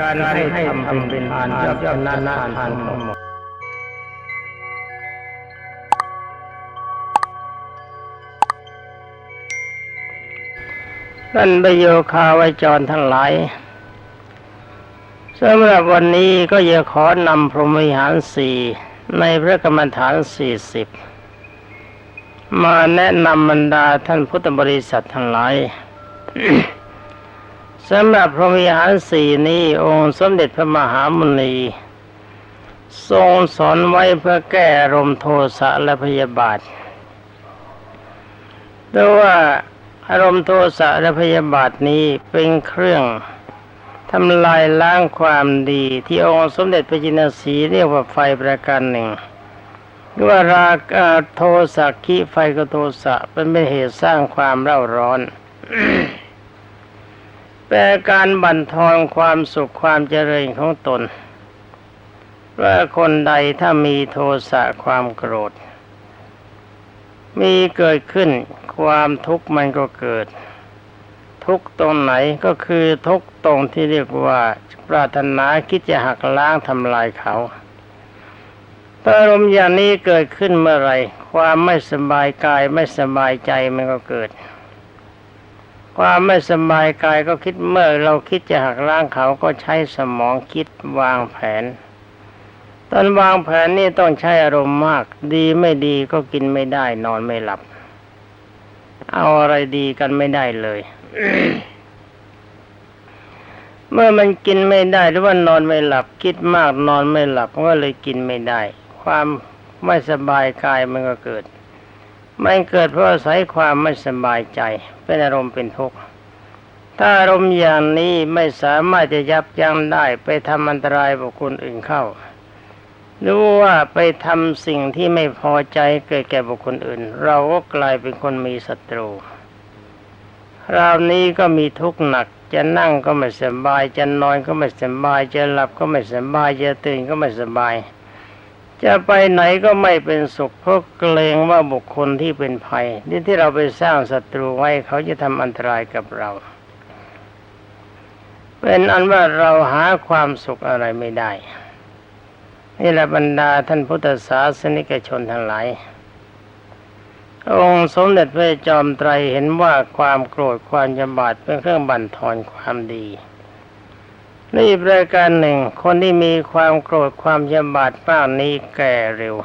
การให้ทำเป็นทานย่อมชนะทานทั้งหมดท่านประโยคาวจรทั้งหลายสำหรับวันนี้ก็จะขอนำพรหมวิหารสี่ในพระกรรมฐานสี่สิบมาแนะนำบรรดาท่านพุทธบริษัททั้งหลาย สำหรับพรหมวิหารสี่นี้องค์สมเด็จพระมหามุนี ทรงสอนไว้เพื่อแก้อารมณ์โทสะและพยาบาทแต่ว่าอารมณ์โทสะและพยาบาทนี้เป็นเครื่องทำลายล้างความดี ที่องค์สมเด็จพระจินสีเรียกว่าไฟประการหนึ่งหรือว่าราคะโทสะคิไฟก็โทสะเป็นเป็นเหตุสร้างความเร่าร้อน แปลการบั่นทอนความสุขความเจริญของตนว่าคนใดถ้ามีโทสะความโกรธ มีเกิดขึ้นความทุกข์มันก็เกิด ทุกตรงไหนก็คือทุกตรงที่เรียกว่าปรารถนาคิดจะหักล้างทำลายเขาถ้าอารมณ์อย่างนี้เกิดขึ้นเมื่อไรความไม่สบายกายไม่สบายใจมันก็เกิด ความไม่สบายกายก็คิดเมื่อเราคิดจะหักล้างเขาก็ใช้สมองคิดวางแผน ตอนวางแผนนี่ต้องใช้อารมณ์มาก ดีไม่ดีก็กินไม่ได้นอนไม่หลับ เอาอะไรดีกันไม่ได้เลยเมื่อมันกินไม่ได้หรือว่านอนไม่หลับ คิดมากนอนไม่หลับก็เลยกินไม่ได้ ความไม่สบายกายมันก็เกิด มันเกิดเพราะอาศัยความไม่สบายใจ เป็นอารมณ์เป็นทุกข์ถ้าอารมณ์อย่างนี้ไม่สามารถจะยับยั้งได้ไปทำอันตรายบุคคลอื่นเข้า หรือว่าไปทำสิ่งที่ไม่พอใจเกิดแก่บุคคลอื่น เราก็กลายเป็นคนมีศัตรูคราวนี้ก็มีทุกข์หนักจะนั่งก็ไม่สบาย จะนอนก็ไม่สบาย จะหลับก็ไม่สบาย จะตื่นก็ไม่สบาย จะไปไหนก็ไม่เป็นสุขเพราะเกรงว่าบุคคลที่เป็นภัยที่ที่เราไปสร้างศัตรูไว้เขาจะทำอันตรายกับเรา เป็นอันว่าเราหาความสุขอะไรไม่ได้ นี่แหละบรรดาท่านพุทธศาสนิกชนทั้งหลายองค์สมเด็จพระจอมไตรเห็นว่าความโกรธความยำบาดเป็นเครื่องบั่นทอนความดี นี่อีกรายการหนึ่ง คนที่มีความโกรธความยำบาดมากนี้แก่เร็ว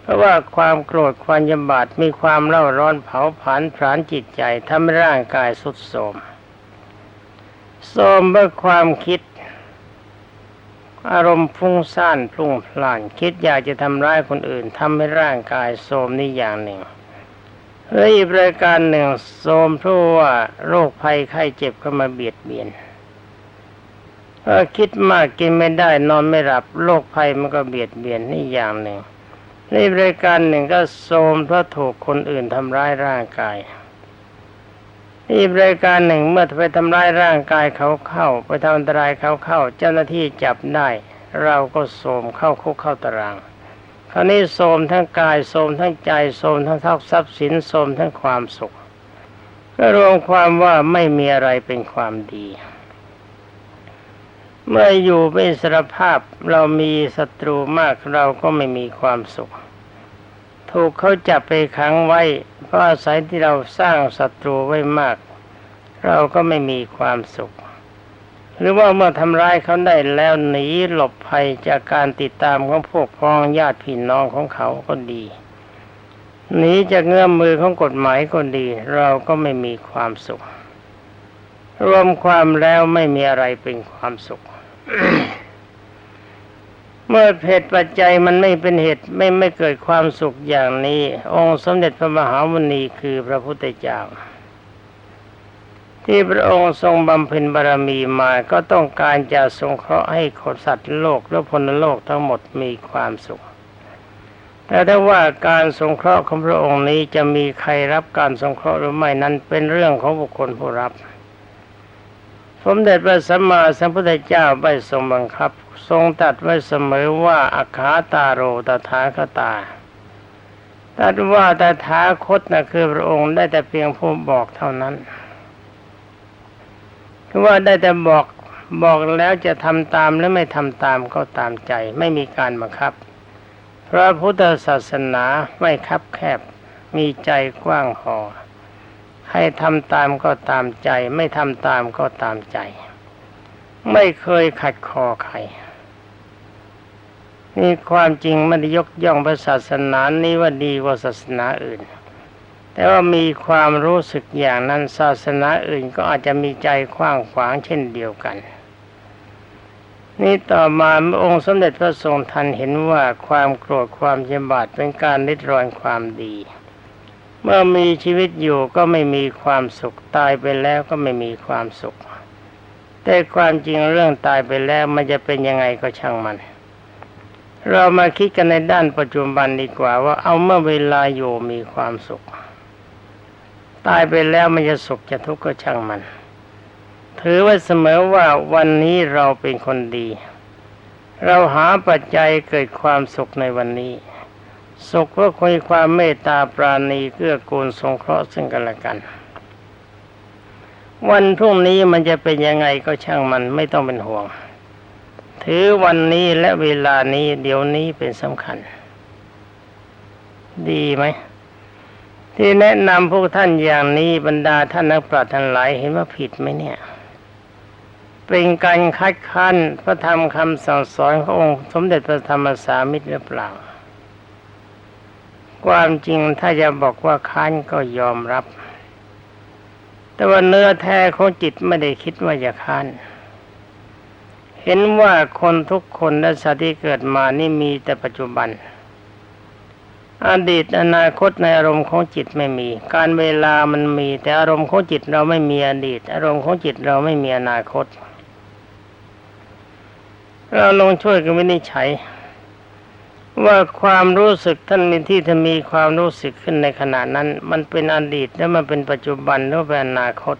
เพราะว่าความโกรธความยำบาดมีความเล่าร้อนเผาผลาญผลาญจิตใจทำให้ร่างกายสุดโทรมโทรมเมื่อความคิด อารมณ์ฟุ้งซ่านพลุ่งพล่าน คิดอยากจะทำร้ายคนอื่นทำให้ร่างกายโทรมนี่อย่างหนึ่งและอีกรายการหนึ่งโทรมเพราะว่าโรคภัยไข้เจ็บเข้ามาเบียดเบียน เออคิดมากกินไม่ได้ นอนไม่หลับโรคภัยมันก็เบียดเบียนนี่อย่างหนึ่งในรายการหนึ่งก็โทมเพราะถูกคนอื่นทำร้ายร่างกายนี่รายการหนึ่งเมื่อไปทำร้ายร่างกายเขาเข้า ไปทำอันตรายเขาเข้า เจ้าหน้าที่จับได้ เราก็โสมเข้าคุกเข้าตารางคราวนี้โสมทั้งกายโสมทั้งใจโสมทั้งทรัพย์ทรัพย์สินโสมทั้งความสุข ก็รวมความว่าไม่มีอะไรเป็นความดี เมื่ออยู่เป็นสรภาพเรามีศัตรูมากเราก็ไม่มีความสุข ถูกเขาจับไปขังไว้ เพราะอาศัยที่เราสร้างศัตรูไว้มาก เราก็ไม่มีความสุข หรือว่าเมื่อทำร้ายเขาได้แล้วหนีหลบภัยจากการติดตามของพวกพ้องญาติพี่น้องของเขาก็ดีหนีจากเงื้อมมือของกฎหมายก็ดี เราก็ไม่มีความสุข รวมความแล้วไม่มีอะไรเป็นความสุข เมื่อเหตุปัจจัยมันไม่เป็นเหตุไม่ไม่เกิดความสุขอย่างนี้ องค์สมเด็จพระมหามุนีคือพระพุทธเจ้า ที่พระองค์ทรงบำเพ็ญบารมีมาก็ต้องการจะสงเคราะห์ให้คนสัตว์โลกและพลโลกทั้งหมดมีความสุข แต่ถ้าว่าการสงเคราะห์ของพระองค์นี้จะมีใครรับการสงเคราะห์หรือไม่นั้นเป็นเรื่องของบุคคลผู้รับ สมเด็จพระสัมมาสัมพุทธเจ้าไม่ทรงบังคับ ทรงตัดไว้เสมอว่าอาคาตาโรตถาคตาตัดว่าตถาคตนะคือพระองค์ได้แต่เพียงผู้บอกเท่านั้นคือว่าได้แต่บอกบอกแล้วจะทำตามหรือไม่ทำตามก็ตามใจ ไม่มีการบังคับเพราะพุทธศาสนาไม่คับแคบมีใจกว้างพอ ให้ทำตามก็ตามใจ ไม่ทำตามก็ตามใจ ไม่เคยขัดคอใครนี่ความจริงไม่ได้ยกย่องพระศาสนานี้ว่าดีกว่าศาสนาอื่น แต่ว่ามีความรู้สึกอย่างนั้นศาสนาอื่นก็อาจจะมีใจกว้างขวางเช่นเดียวกัน นี่ต่อมาองค์สมเด็จพระทรงทันเห็นว่าความโกรธความเจ็บาดเป็นการริดรอนความดี เมื่อมีชีวิตอยู่ก็ไม่มีความสุขตายไปแล้วก็ไม่มีความสุข แต่ความจริงเรื่องตายไปแล้วมันจะเป็นยังไงก็ช่างมัน เรามาคิดกันในด้านปัจจุบันดีกว่าว่าเอาเมื่อเวลาอยู่มีความสุข ตายไปแล้วมันจะสุขจะทุกข์ก็ช่างมัน ถือไว้เสมอว่าวันนี้เราเป็นคนดี เราหาปัจจัยเกิดความสุขในวันนี้ สุขก็คุยความเมตตาปราณีเกื้อกูลสงเคราะห์ซึ่งกันและกัน วันพรุ่งนี้มันจะเป็นยังไงก็ช่างมันไม่ต้องเป็นห่วง ถือวันนี้และเวลานี้เดี๋ยวนี้เป็นสำคัญ ดีไหม ที่แนะนำพวกท่านอย่างนี้บรรดาท่านนักปราชญ์ทั้งหลายเห็นว่าผิดไหมเนี่ยเป็นการคัดค้านพระธรรมคำสั่งสอนขององค์สมเด็จพระธรรมสามิตรหรือเปล่า ความจริงถ้าจะบอกว่าค้านก็ยอมรับ แต่ว่าเนื้อแท้ของจิตไม่ได้คิดว่าจะค้านเห็นว่าคนทุกคนและสัตว์ที่เกิดมานี่มีแต่ปัจจุบัน อดีตอนาคตในอารมณ์ของจิตไม่มี การเวลามันมี แต่อารมณ์ของจิตเราไม่มีอดีต อารมณ์ของจิตเราไม่มีอนาคต เราลองช่วยกันวินิจฉัย ว่าความรู้สึกท่านมีที่ท่านมีความรู้สึกขึ้นในขณะนั้น มันเป็นอดีตแล้วมันเป็นปัจจุบันหรือเป็นอนาคต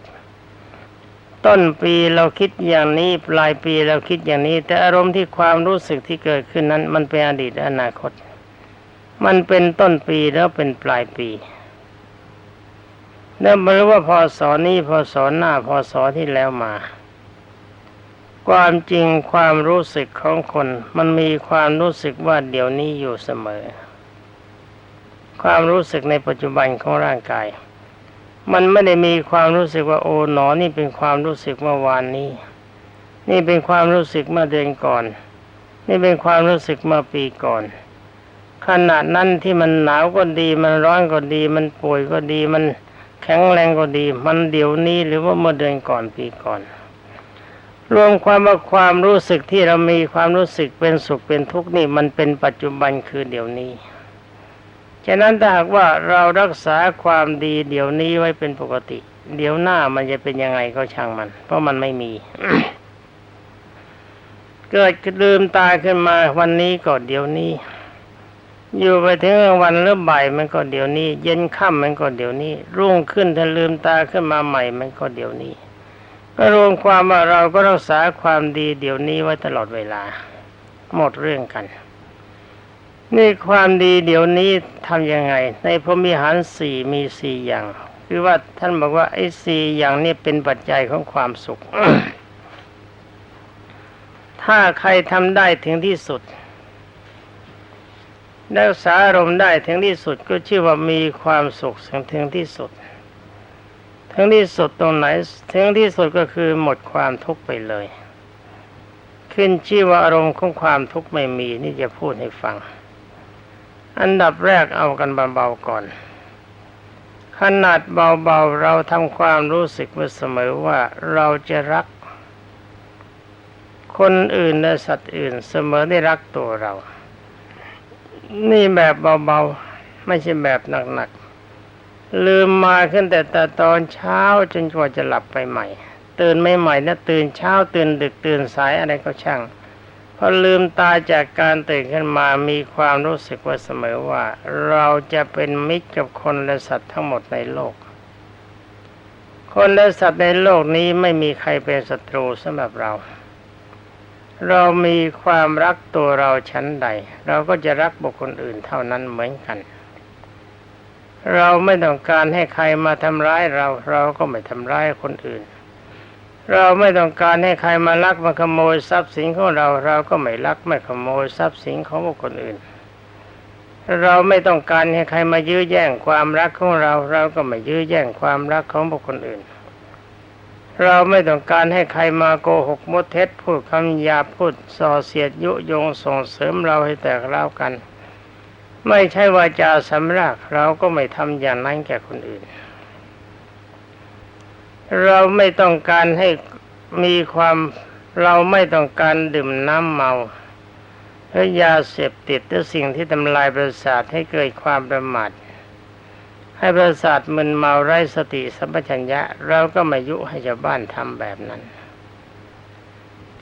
ต้นปีเราคิดอย่างนี้ปลายปีเราคิดอย่างนี้ แต่อารมณ์ที่ความรู้สึกที่เกิดขึ้นนั้น มันเป็นอดีตและอนาคต มันเป็นต้นปีแล้วเป็นปลายปีแล้วไม่รู้ว่าพศนี้พศหน้าพศที่แล้วมา ความจริงความรู้สึกของคนมันมีความรู้สึกว่าเดี๋ยวนี้อยู่เสมอ ความรู้สึกในปัจจุบันของร่างกาย มันไม่ได้มีความรู้สึกว่าโอ้หนอนี่เป็นความรู้สึกเมื่อวานนี้ นี่เป็นความรู้สึกเมื่อเดือนก่อน นี่เป็นความรู้สึกเมื่อปีก่อน ขนาดนั้นที่มันหนาวก็ดี มันร้อนก็ดี มันป่วยก็ดี มันแข็งแรงก็ดี มันเดี๋ยวนี้หรือว่าเมื่อเดือนก่อนปีก่อน รวมความว่าความรู้สึกที่เรามีความรู้สึกเป็นสุขเป็นทุกข์นี่มันเป็นปัจจุบันคือเดี๋ยวนี้ ฉะนั้นถ้าหากว่าเรารักษาความดีเดี๋ยวนี้ไว้เป็นปกติ เดี๋ยวหน้ามันจะเป็นยังไงก็ช่างมัน เพราะมันไม่มี เกิดลืมตาขึ้นมาวันนี้ก็เดี๋ยวนี้ อยู่ไปถึงวันหรือบ่ายมันก็เดี๋ยวนี้ เย็นค่ำมันก็เดี๋ยวนี้ รุ่งขึ้นถ้าลืมตาขึ้นมาใหม่มันก็เดี๋ยวนี้ ก็รวมความว่าเราก็รักษาความดีเดี๋ยวนี้ไว้ตลอดเวลา หมดเรื่องกัน นี่ความดีเดี๋ยวนี้ทำยังไง ในพรหมิหารสี่มีสี่อย่าง คือว่าท่านบอกว่าไอ้สี่อย่างนี้เป็นปัจจัยของความสุข ถ้าใครทำได้ถึงที่สุดรักษาอารมณ์ได้ถึงที่สุดก็ชื่อว่ามีความสุขถึงที่สุด ถึงที่สุดตรงไหนถึงที่สุดก็คือหมดความทุกข์ไปเลย ขึ้นชื่อว่าอารมณ์ของความทุกข์ไม่มีนี่จะพูดให้ฟัง อันดับแรกเอากันเบาๆก่อน ขนาดเบาๆเราทำความรู้สึกไว้เสมอว่าเราจะรัก คนอื่นและสัตว์อื่นเสมอได้รักตัวเรา นี่แบบเบาๆไม่ใช่แบบหนักๆ ลืมมาขึ้นแต่แต่ตอนเช้าจนกว่าจะหลับไปใหม่ ตื่นไม่ใหม่นะตื่นเช้าตื่นดึกตื่นสายอะไรก็ช่างพอลืมตาจากการตื่นขึ้นมามีความรู้สึกว่าเสมอว่า เราจะเป็นมิตรกับคนและสัตว์ทั้งหมดในโลก คนและสัตว์ในโลกนี้ไม่มีใครเป็นศัตรูสำหรับเรา เรามีความรักตัวเราชั้นใด เราก็จะรักบุคคลอื่นเท่านั้นเหมือนกัน เราไม่ต้องการให้ใครมาทำร้ายเรา เราก็ไม่ทำร้ายคนอื่น เราไม่ต้องการให้ใครมาลักมาขโมยทรัพย์สินของเรา เราก็ไม่ลักไม่ขโมยทรัพย์สินของบุคคลอื่น เราไม่ต้องการให้ใครมายื้อแย่งความรักของเรา เราก็ไม่ยื้อแย่งความรักของบุคคลอื่น เราไม่ต้องการให้ใครมาโกหกมดเท็จพูดคำหยาพูดส่อเสียดยุยงส่งเสริมเราให้แตกเล่ากัน ไม่ใช่วาจาสำรักเราก็ไม่ทำอย่างนั้นแก่คนอื่น เราไม่ต้องการให้มีความเราไม่ต้องการดื่มน้ำเมาหรือยาเสพติดหรือสิ่งที่ทำลายประสาทให้เกิดความประมาทให้ประสาทมึนเมาไร้สติสัมปชัญญะ เราก็ไม่ยุให้ชาวบ้านทำแบบนั้น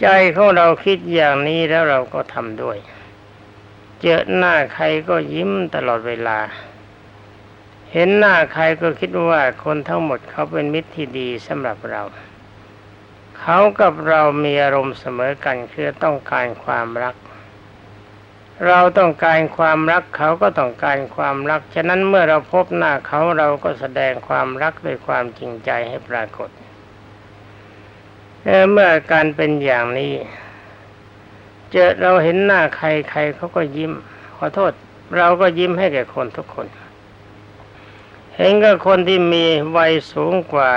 ใจของเราคิดอย่างนี้แล้วเราก็ทำด้วย เจอหน้าใครก็ยิ้มตลอดเวลา เห็นหน้าใครก็คิดว่าคนทั้งหมดเขาเป็นมิตรที่ดีสำหรับเรา เขากับเรามีอารมณ์เสมอกันคือต้องการความรัก เราต้องการความรักเขาก็ต้องการความรัก ฉะนั้นเมื่อเราพบหน้าเขาเราก็แสดงความรักด้วยความจริงใจให้ปรากฏเมื่อการเป็นอย่างนี้ เจอเราเห็นหน้าใครใครเขาก็ยิ้ม ขอโทษ เราก็ยิ้มให้แก่คนทุกคน เห็นกับคนที่มีวัยสูงกว่า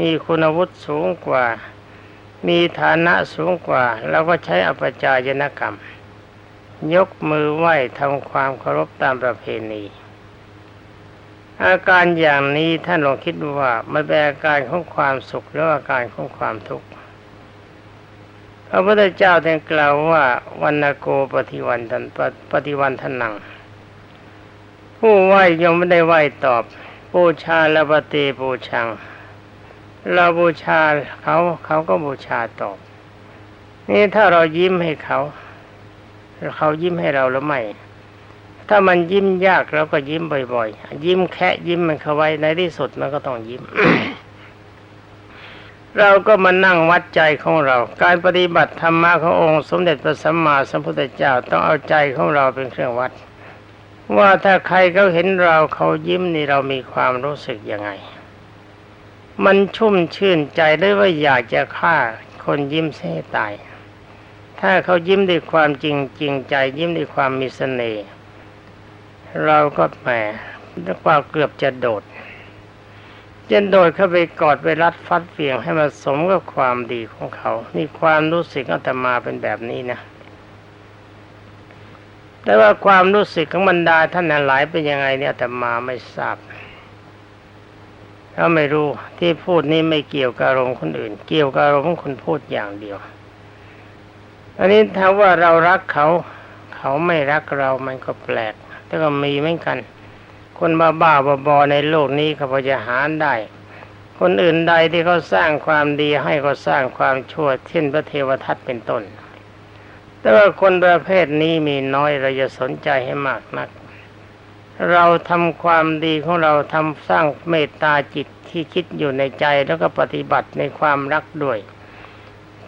มีคุณวุฒิสูงกว่า มีฐานะสูงกว่าเราก็ใช้อปจายนกรรม ยกมือไหว้ทำความเคารพตามประเพณีอาการอย่างนี้ท่านลองคิดดูว่ามันเป็นอาการของความสุขหรืออาการของความทุกข์ พระพุทธเจ้าท่านกล่าวว่าวันโกปฏิวันทันปฏิวันทนัง ผู้ไหว้ยังไม่ได้ไหว้ตอบบูชาละปฏิบูชัง เราบูชาเขาเขาก็บูชาตอบ นี่ถ้าเรายิ้มให้เขาเขายิ้มให้เราหรือไม่ ถ้ามันยิ้มยากเราก็ยิ้มบ่อยๆ ยิ้มแค่ยิ้มมันเข้าไว้ในที่สุดมันก็ต้องยิ้ม เราก็มานั่งวัดใจของเรา การปฏิบัติธรรมะขององค์สมเด็จพระสัมมาสัมพุทธเจ้าต้องเอาใจของเราเป็นเครื่องวัด ว่าถ้าใครเขาเห็นเราเขายิ้มนี่เรามีความรู้สึกยังไง มันชุ่มชื่นใจได้ว่าอยากจะฆ่าคนยิ้มเสียตาย ถ้าเขายิ้มด้วยความจริงจริงใจยิ้มด้วยความมีเสน่ห์เราก็แหมด้วยความเกือบจะโดด จะโดดเข้าไปกอดไปรัดฟัดเฟียงให้มันสมกับความดีของเขา นี่ความรู้สึกอาตมาเป็นแบบนี้นะ แต่ว่าความรู้สึกของบรรดาท่านหลายเป็นยังไงเนี่ยอาตมาไม่ทราบเราไม่รู้ที่พูดนี้ไม่เกี่ยวกับอารมณ์คนอื่น เกี่ยวกับอารมณ์ของคนพูดอย่างเดียว อันนี้ถ้าว่าเรารักเขา เขาไม่รักเรามันก็แปลกแต่ก็มีเหมือนกัน คนบ้าบ้าๆบอในโลกนี้เขาพอจะหาได้ คนอื่นใดที่เขาสร้างความดีให้ก็สร้างความชั่วเช่นพระเทวทัตเป็นต้น แต่ว่าคนประเภทนี้มีน้อยเราจะสนใจให้มากนัก เราทำความดีของเราทำสร้างเมตตาจิตที่คิดอยู่ในใจแล้วก็ปฏิบัติในความรักด้วย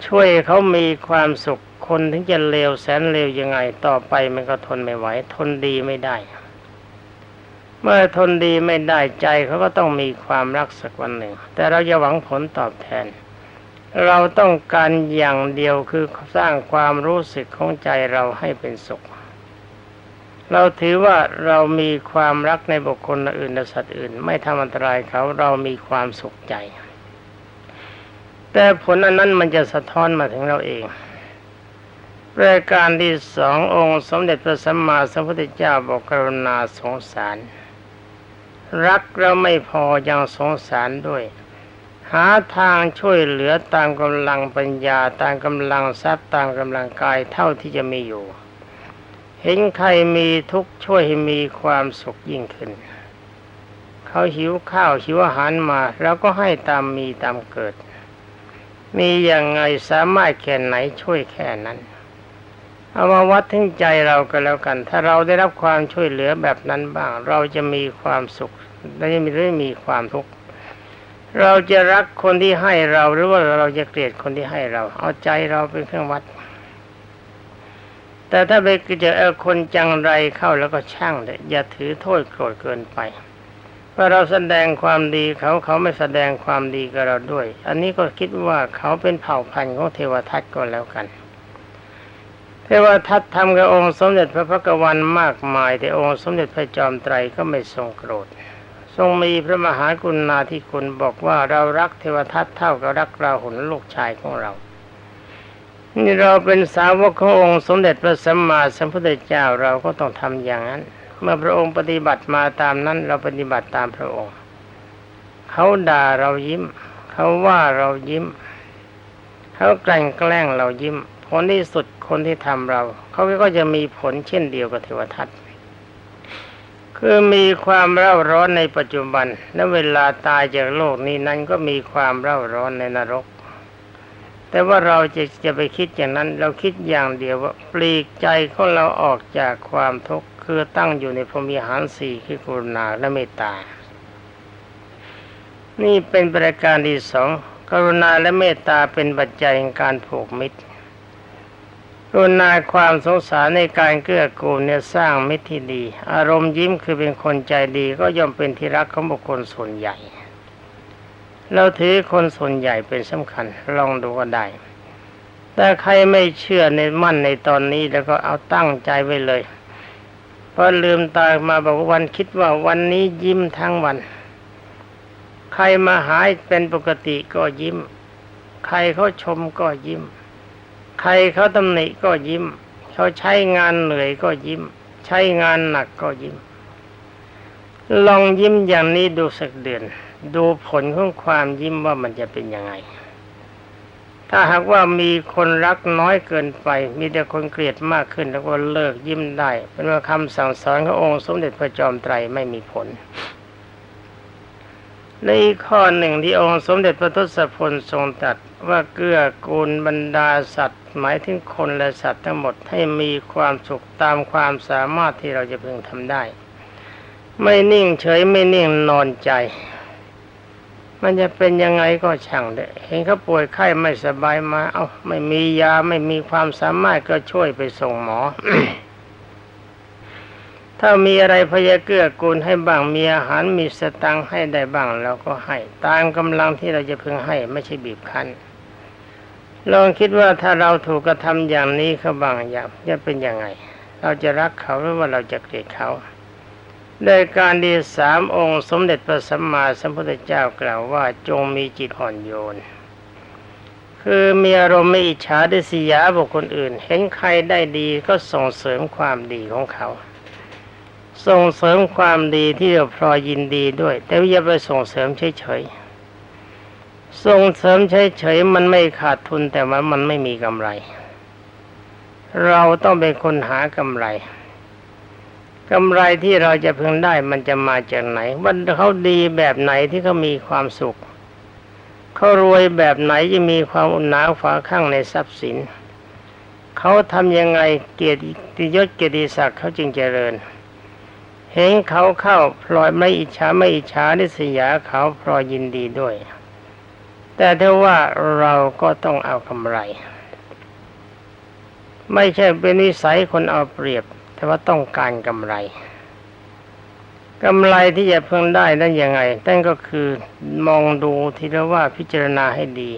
ช่วยเขามีความสุขคนถึงจะเลวแสนเลวยังไงต่อไปมันก็ทนไม่ไหวทนดีไม่ได้ เมื่อทนดีไม่ได้ใจเขาก็ต้องมีความรักสักวันหนึ่ง แต่เราจะหวังผลตอบแทน เราต้องการอย่างเดียวคือสร้างความรู้สึกของใจเราให้เป็นสุข เราถือว่าเรามีความรักในบุคคลอื่นและสัตว์อื่น ไม่ทำอันตรายเขาเรามีความสุขใจ แต่ผลอันนั้นมันจะสะท้อนมาถึงเราเองรายการที่สององค์ สมเด็จพระสัมมาสัมพุทธเจ้าบอกกรุณาสงสาร รักเราไม่พอยังสงสารด้วย หาทางช่วยเหลือตามกำลังปัญญาตามกำลังทรัพย์ตามกำลังกายเท่าที่จะมีอยู่ เห็นใครมีทุกช่วยให้มีความสุขยิ่งขึ้น เขาหิวข้าวหิวอาหารมาเราก็ให้ตามมีตามเกิด มีอย่างไงสามารถแค่ไหนช่วยแค่นั้นเอามาวัดถึงใจเราก็แล้วกัน ถ้าเราได้รับความช่วยเหลือแบบนั้นบ้าง เราจะมีความสุข และจะมีไม่มีความทุกข์เราจะรักคนที่ให้เราหรือว่าเราจะเกลียดคนที่ให้เรา เอาใจเราเป็นเครื่องวัด แต่ถ้าไปเจอคนจังไรเข้าแล้วก็ช่างเลยอย่าถือโทษโกรธเกินไปว่าเราแสดงความดีเขาเขาไม่แสดงความดีกับเราด้วย อันนี้ก็คิดว่าเขาเป็นเผ่าพันธุ์ของเทวทัตก็แล้วกัน เทวทัตทำกับองค์สมเด็จพระพักวันมากมาย แต่องค์สมเด็จพระจอมไตรก็ไม่ทรงโกรธ ทรงมีพระมหากรุณาธิคุณบอกว่าเรารักเทวทัตเท่ากับรักราหุลลูกชายของเรา นี่เราเป็นสาวกขององค์สมเด็จพระสัมมาสัมพุทธเจ้าเราก็ต้องทำอย่างนั้น เมื่อพระองค์ปฏิบัติมาตามนั้น เราปฏิบัติตามพระองค์ เขาด่าเรายิ้ม เขาว่าเรายิ้ม เขาแกล้งแกล้งเรายิ้มผลที่สุดคนที่ทำเรา เขาก็จะมีผลเช่นเดียวกับเทวทัต คือมีความเร่าร้อนในปัจจุบัน และเวลาตายจากโลกนี้นั้นก็มีความเร่าร้อนในนรก แต่ว่าเราจะจะไปคิดอย่างนั้น เราคิดอย่างเดียวว่าปลีกใจของเราออกจากความทุกข์คือตั้งอยู่ในพรมิหารสี่คือกรุณาและเมตตา นี่เป็นประการที่สองกรุณาและเมตตาเป็นปัจจัยแห่งการผูกมิตร รุณาความสงสารในการเกื้อกูลเนี่ยสร้างมิตรที่ดี อารมณ์ยิ้มคือเป็นคนใจดีก็ย่อมเป็นที่รักของบุคคลส่วนใหญ่ เราถือคนส่วนใหญ่เป็นสำคัญลองดูก็ได้แต่ใครไม่เชื่อในมั่นในตอนนี้แล้วก็เอาตั้งใจไว้เลยพอลืมตามาบอกวันคิดว่าวันนี้ยิ้มทั้งวัน ใครมาหายเป็นปกติก็ยิ้ม ใครเขาชมก็ยิ้ม ใครเขาตำหนิก็ยิ้ม เขาใช้งานเหนื่อยก็ยิ้ม ใช้งานหนักก็ยิ้ม ลองยิ้มอย่างนี้ดูสักเดือน ดูผลของความยิ้มว่ามันจะเป็นยังไง ถ้าหากว่ามีคนรักน้อยเกินไป มีแต่คนเกลียดมากขึ้นแล้วก็เลิกยิ้มได้ เป็นว่าคำสั่งสอนขององค์สมเด็จพระจอมไตรไม่มีผล ในอีกข้อหนึ่งที่องค์สมเด็จพระทศพลทรงตรัสว่าเกื้อกูลบรรดาสัตว์ หมายถึงคนและสัตว์ทั้งหมดให้มีความสุขตามความสามารถที่เราจะพึงทำได้ ไม่นิ่งเฉยไม่นิ่งนอนใจ มันจะเป็นยังไงก็ช่างเถอะเห็นเขาป่วยไข้ไม่สบายมา เอา้าไม่มียาไม่มีความสามารถก็ช่วยไปส่งหมอ ถ้ามีอะไรพยาเกื้อกูลให้บ้างมีอาหารมีสตังให้ได้บ้างเราก็ให้ตามกำลังที่เราจะพึงให้ไม่ใช่บีบคั้นลองคิดว่าถ้าเราถูกกระทำอย่างนี้เขาบางอย่างจะเป็นยังไง เราจะรักเขาหรือว่าเราจะเกลียดเขาโดยการดีสามองค์สมเด็จพระสัมมาสัมพุทธเจ้ากล่าวว่าจงมีจิตอ่อนโยน คือมีอารมณ์ไม่อิจฉาดิษยาบุคคลอื่น เห็นใครได้ดีก็ส่งเสริมความดีของเขา ส่งเสริมความดีที่เราพลอยยินดีด้วย แต่อย่าไปส่งเสริมเฉยๆส่งเสริมเฉยๆมันไม่ขาดทุนแต่ว่ามันไม่มีกำไร เราต้องเป็นคนหากำไรกำไรที่เราจะพึงได้มันจะมาจากไหนวันเขาดีแบบไหนที่เขามีความสุขเขารวยแบบไหนจะมีความอุ่นหนาวฝาข้างในทรัพย์สินเขาทำยังไงเกียรติยศเกียรติศักดิ์เขาจึงเจริญเห็นเขาเข้าพลอยไม่อิจฉาไม่อิจฉานิสยาเขาพลอยยินดีด้วย แต่ถ้าว่าเราก็ต้องเอากำไร ไม่ใช่เป็นนิสัยคนเอาเปรียบ แต่ว่าต้องการกำไรกำไรที่จะเพิ่งได้นั้นยังไงนั่นก็คือมองดูทีละว่าพิจารณาให้ดี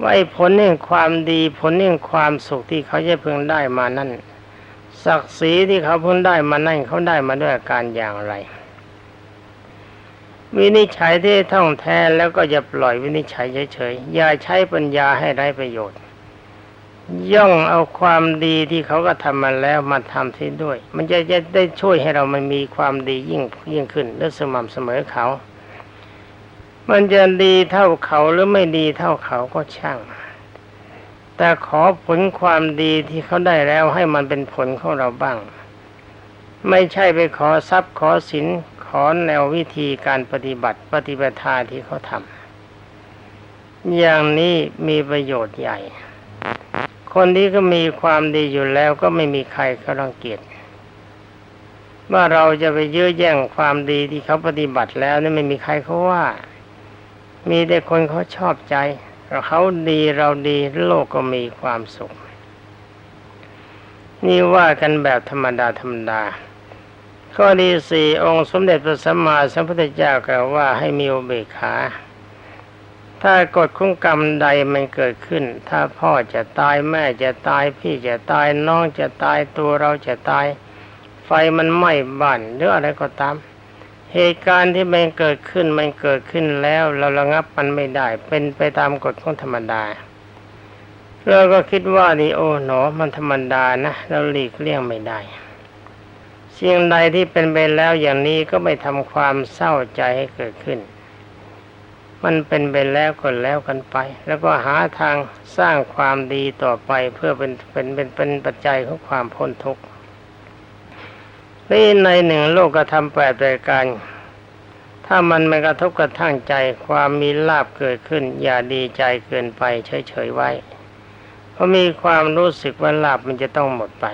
ว่าผลแห่งความดีผลแห่งความสุขที่เขาจะเพิ่งได้มานั่น ศักดิ์ศรีที่เขาเพิ่งได้มานั่นเขาได้มาด้วยอาการอย่างไร วินิจฉัยที่ท่องแท้แล้วก็อย่าปล่อยวินิจฉัยเฉยๆอย่าใช้ปัญญาให้ไร้ประโยชน์ ย่องเอาความดีที่เขาก็ทำมาแล้วมาทำที่ด้วย มันจะจะได้ช่วยให้เรามันมีความดียิ่งยิ่งขึ้นและสม่ำเสมอเขา มันจะดีเท่าเขาหรือไม่ดีเท่าเขาก็ช่าง แต่ขอผลความดีที่เขาได้แล้วให้มันเป็นผลของเราบ้าง ไม่ใช่ไปขอทรัพย์ขอสินขอแนววิธีการปฏิบัติปฏิบัติทาที่เขาทำอย่างนี้มีประโยชน์ใหญ่ คนที่ก็มีความดีอยู่แล้วก็ไม่มีใครเขารังเกียจว่าเราจะไปยื้อแย่งความดีที่เขาปฏิบัติแล้วนี่ไม่มีใครเขาว่า มีแต่คนเขาชอบใจ เขาดีเราดีโลกก็มีความสุข นี่ว่ากันแบบธรรมดาธรรมดา ข้อที่สี่องค์สมเด็จพระสัมมาสัมพุทธเจ้ากล่าวว่าให้มีอุเบกขา ถ้ากฎคุ้งกรรมใดมันเกิดขึ้น ถ้าพ่อจะตายแม่จะตายพี่จะตายน้องจะตายตัวเราจะตาย ไฟมันไหม้บ้านหรืออะไรก็ตาม เหตุการณ์ที่มันเกิดขึ้นมันเกิดขึ้นแล้ว เราระงับมันไม่ได้ เป็นไปตามกฎของธรรมดาเราก็คิดว่านี่โอ้หนอมันธรรมดานะ เราหลีกเลี่ยงไม่ได้สิ่งใดที่เป็นไปแล้วอย่างนี้ก็ไม่ทำความเศร้าใจให้เกิดขึ้น มันเป็นไปแล้วก็แล้วกันไป แล้วก็หาทางสร้างความดีต่อไปเพื่อเป็นเป็นเป็นเป็นปัจจัยของความพ้นทุกข์ นี่ในหนึ่งโลกกระทำแปดรายการ ถ้ามันไม่กระทบกระทั่งใจความมีลาบเกิดขึ้น อย่าดีใจเกินไปเฉยๆไว้ เพราะมีความรู้สึกว่าลาบมันจะต้องหมดไป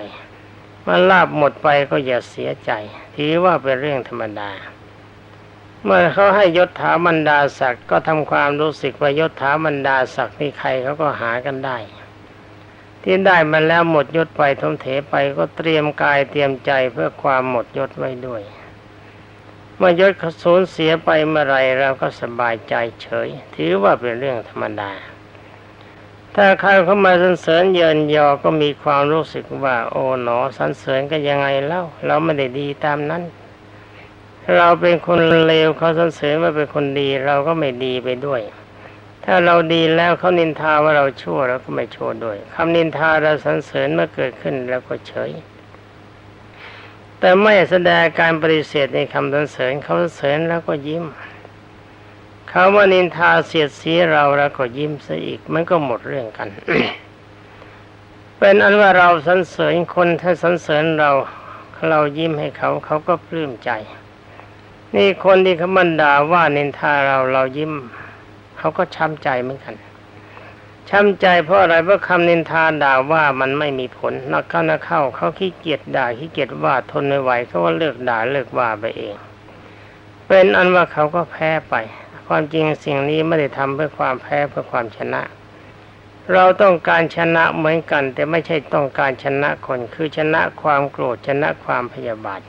เมื่อลาบหมดไปก็อย่าเสียใจถือว่าเป็นเรื่องธรรมดา เมื่อเขาให้ยศถาบรรดาศักดิ์ก็ทำความรู้สึกว่ายศถาบรรดาศักดิ์นี่ใครเขาก็หากันได้ ที่ได้มาแล้วหมดยศไปทมเถไปก็เตรียมกายเตรียมใจเพื่อความหมดยศไว้ด้วย เมื่อยศเขาสูญเสียไปเมื่อไรเราก็สบายใจเฉย ถือว่าเป็นเรื่องธรรมดา ถ้าใครเข้ามาสรรเสริญเยินยอก็มีความรู้สึกว่า โอ๋หนอสรรเสริญก็ยังไงเล่า เราไม่ได้ดีตามนั้นเราเป็นคนเลวเขาสรรเสริญว่าเป็นคนดีเราก็ไม่ดีไปด้วย ถ้าเราดีแล้วเขานินทาว่าเราชั่วเราก็ไม่ชั่วด้วยคำนินทาเราสรรเสริญเมื่อเกิดขึ้นแล้วก็เฉย แต่ไม่แสดงการปฏิเสธในคำสรรเสริญเขาสรรเสริญแล้วก็ยิ้มเขาว่านินทาเสียดสีเราแล้วก็ยิ้มซะอีกมันก็หมดเรื่องกัน เป็นอันว่าเราสรรเสริญคนถ้าสรรเสริญเราเรายิ้มให้เขาเขาก็ปลื้มใจ นี่คนที่เขามันด่าว่านินทาเราเรายิ้ม เขาก็ช้ำใจเหมือนกันช้ำใจเพราะอะไรเพราะคำนินทาด่าว่ามันไม่มีผลนักเข้านักเข้าเขาขี้เกียจด่าขี้เกียจว่าทนไม่ไหวเขาก็เลิกด่าเลิกว่าไปเอง เป็นอันว่าเขาก็แพ้ไป ความจริงสิ่งนี้ไม่ได้ทำเพื่อความแพ้เพื่อความชนะ เราต้องการชนะเหมือนกัน แต่ไม่ใช่ต้องการชนะคนคือชนะความโกรธชนะความพยาบาท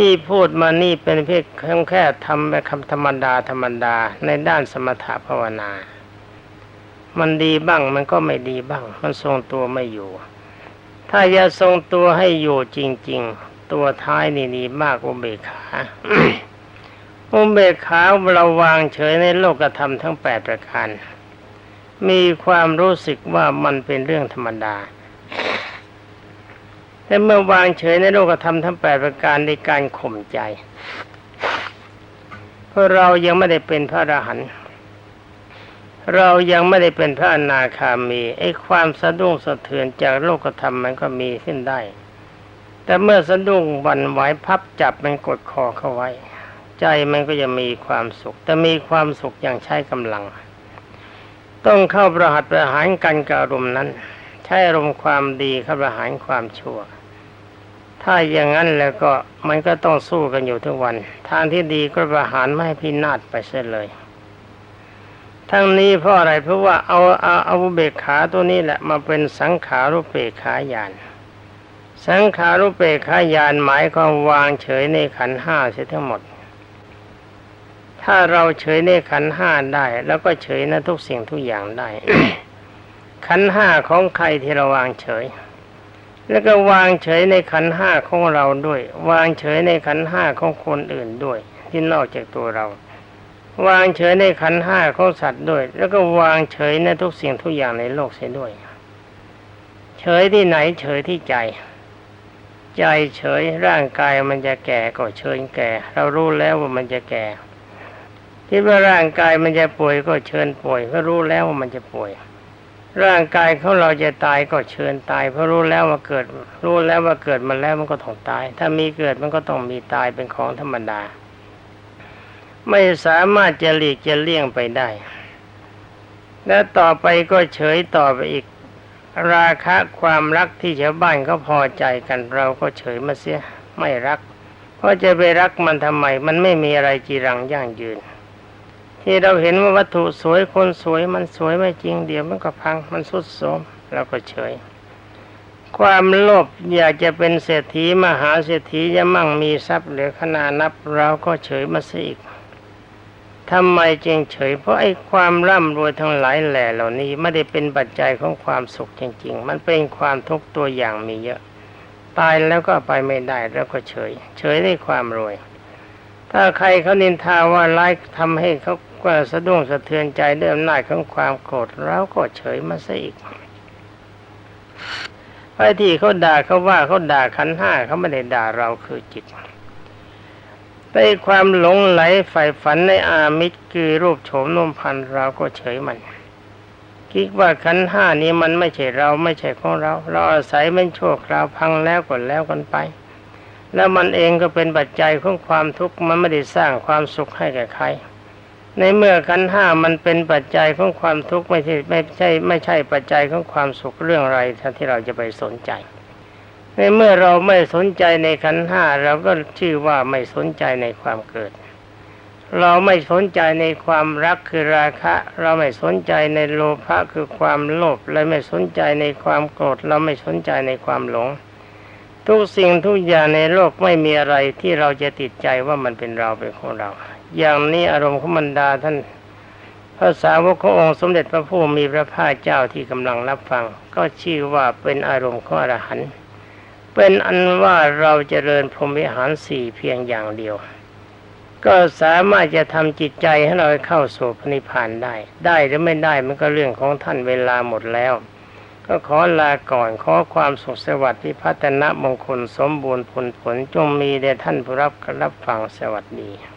ที่พูดมานี่เป็นเพียงแค่ทำแบบคำธรรมดาธรรมดา ในด้านสมถะภาวนา มันดีบ้างมันก็ไม่ดีบ้าง มันทรงตัวไม่อยู่ ถ้าจะทรงตัวให้อยู่จริง ๆ ตัวท้ายนี่ดีมากอุเบกขาอุเบกขาเราวางเฉยในโลกธรรมทั้งแปดประการ มีความรู้สึกว่ามันเป็นเรื่องธรรมดา แต่เมื่อวางเฉยในโลกธรรมทั้งแปดประการในการข่มใจ เพราะเรายังไม่ได้เป็นพระอรหันต์เรายังไม่ได้เป็นพระอนาคามีไอ้ความสะดุ้งสะเทือนจากโลกธรรมมันก็มีขึ้นได้ แต่เมื่อสะดุ้งวันไหวพับจับมันกดคอเข้าไว้ ใจมันก็จะมีความสุข แต่มีความสุขอย่างใช้กำลัง ต้องเข้าประหัตประหารกันกับอารมณ์นั้น ใช้อารมณ์ความดีเข้าประหารความชั่ว ถ้าอย่างนั้นแล้วก็มันก็ต้องสู้กันอยู่ทุกวัน ทางที่ดีก็ประหารไม่ให้พินาศไปเสียเลย ทั้งนี้เพราะอะไรเพราะว่าเอาเอาเอาเบกขาตัวนี้แหละมาเป็นสังขารุเปกขายาน สังขารุเปกขายานหมายความวางเฉยในขันห้าเสียทั้งหมด ถ้าเราเฉยในขันห้าได้ แล้วก็เฉยในทุกสิ่งทุกอย่างได้ ขันห้าของใครที่เราวางเฉย แล้วก็วางเฉยในขันห้าของเราด้วย วางเฉยในขันห้าของคนอื่นด้วย ที่นอกจากตัวเรา วางเฉยในขันห้าของสัตว์ด้วย แล้วก็วางเฉยในทุกสิ่งทุกอย่างในโลกเสียด้วย เฉยที่ไหนเฉยที่ใจ ใจเฉยร่างกายมันจะแก่ก็เฉยแก่ เรารู้แล้วว่ามันจะแก่คิดว่าร่างกายมันจะป่วยก็เชิญป่วยเพรารู้แล้วว่ามันจะป่วย ร่างกายของเราจะตายก็เชิญตาย เพราะรู้แล้วว่าเกิด รู้แล้วว่าเกิดมาแล้วมันก็ต้องตาย ถ้ามีเกิดมันก็ต้องมีตายเป็นของธรรมดา ไม่สามารถจะหลีกจะเลี่ยงไปได้ และต่อไปก็เฉยต่อไปอีก ราคะความรักที่ชาวบ้านเขาพอใจกันเราก็เฉยมาเสียไม่รัก เพราะจะไปรักมันทำไม มันไม่มีอะไรจีรังยั่งยืน ที่เราเห็นว่าวัตถุสวยคนสวยมันสวยไม่จริงเดี๋ยวมันก็พังมันสุดโทรมเราก็เฉย ความโลภอยากจะเป็นเศรษฐีมหาเศรษฐีจะมั่งมีทรัพย์เหลือขนาดนับเราก็เฉยมาซะอีกทำไมจึงเฉย เพราะไอ้ความร่ำรวยทั้งหลายแหล่เหล่านี้ไม่ได้เป็นปัจจัยของความสุขจริง ๆ มันเป็นความทุกข์ตัวอย่างมีเยอะ ตายแล้วก็ไปไม่ได้แล้วก็เฉย เฉยในความรวย ถ้าใครเขานินทาว่าร้ายทำให้เขา ก็สะดุ้งสะเทือนใจด้วยอำนาจของความโกรธเราก็เฉยมาซะอีกไอ้ที่เขาด่าเขาว่าเขาด่าขันห้าเขาไม่ได้ด่าเราคือจิตในความหลงไหลใฝ่ฝันในอามิตรคือรูปโฉมนุ่มพันเราก็เฉยมันคิดว่าขันห้านี้มันไม่ใช่เราไม่ใช่ของเรา เราอาศัยมันโชคราวพังแล้วก็แล้วกันไป แล้วมันเองก็เป็นปัจจัยของความทุกข์มันไม่ได้สร้างความสุขให้แก่ใคร ในเมื่อขันห้ามันเป็นปัจจัยของความทุกข์ไม่ใช่ไม่ใช่ไม่ใช่ปัจจัยของความสุขเรื่องอะไรที่เราจะไปสนใจ ในเมื่อเราไม่สนใจในขันห้าเราก็ชื่อว่าไม่สนใจในความเกิด เราไม่สนใจในความรักคือราคะ เราไม่สนใจในโลภะคือความโลภและไม่สนใจในความโกรธเราไม่สนใจในความหลง ทุกสิ่งทุกอย่างในโลกไม่มีอะไรที่เราจะติดใจว่ามันเป็นเราเป็นของเรา อย่างนี้อารมณ์ของบรรดาท่านภาษาวกขององค์สมเด็จพระผู้มีพระภาคเจ้าที่กำลังรับฟัง ก็ชื่อว่าเป็นอารมณ์ของอรหันต์เป็นอันว่าเราจเจริญพรหมวิหารสี่เพียงอย่างเดียว ก็สามารถจะทำจิตใจให้เราเข้าสู่พระนิพพานได้ ได้หรือไม่ได้มันก็เรื่องของท่านเวลาหมดแล้ว ก็ขอลาก่อนขอความสุขสวัสดิ์พิพัฒนมงคลสมบูรณ์ผลผลจงมีแด่ท่านผู้รับรับฟังสวัสดี